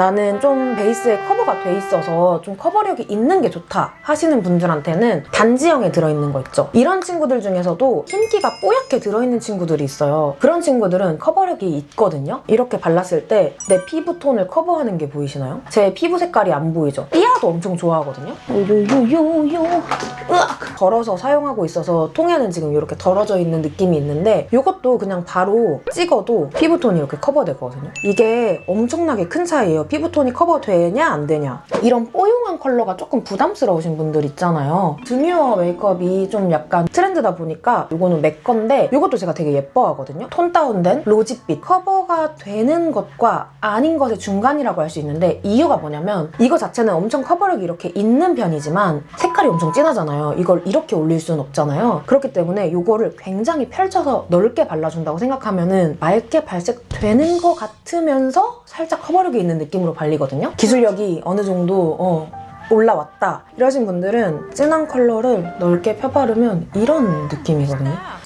나는 좀 베이스에 커버 가 돼 있어서 좀 커버력이 있는 게 좋다 하시는 분들한테는 단지형에 들어있는 거 있죠. 이런 친구들 중에서도 흰기가 뽀얗게 들어있는 친구들이 있어요. 그런 친구들은 커버력이 있거든요. 이렇게 발랐을 때 내 피부 톤을 커버하는 게 보이시나요? 제 피부 색깔이 안 보이죠? 띠아도 엄청 좋아하거든요. 요요요요 으악! 덜어서 사용하고 있어서 통에는 지금 이렇게 덜어져 있는 느낌이 있는데 이것도 그냥 바로 찍어도 피부톤이 이렇게 커버되거든요. 이게 엄청나게 큰 차이예요. 피부톤이 커버되냐 안 되냐. 이런 뽀용 한 컬러가 조금 부담스러우신 분들 있잖아요. 드뮤어 메이크업이 좀 약간 트렌드다 보니까 이거는 맥 건데 이것도 제가 되게 예뻐하거든요. 톤 다운된 로지빛 커버가 되는 것과 아닌 것의 중간이라고 할 수 있는데 이유가 뭐냐면 이거 자체는 엄청 커버력이 이렇게 있는 편이지만 색깔이 엄청 진하잖아요. 이걸 이렇게 올릴 수는 없잖아요. 그렇기 때문에 이거를 굉장히 펼쳐서 넓게 발라준다고 생각하면은 맑게 발색되는 것 같으면서 살짝 커버력이 있는 느낌으로 발리거든요. 기술력이 어느 정도 어, 올라왔다 이러신 분들은 진한 컬러를 넓게 펴바르면 이런 느낌이거든요.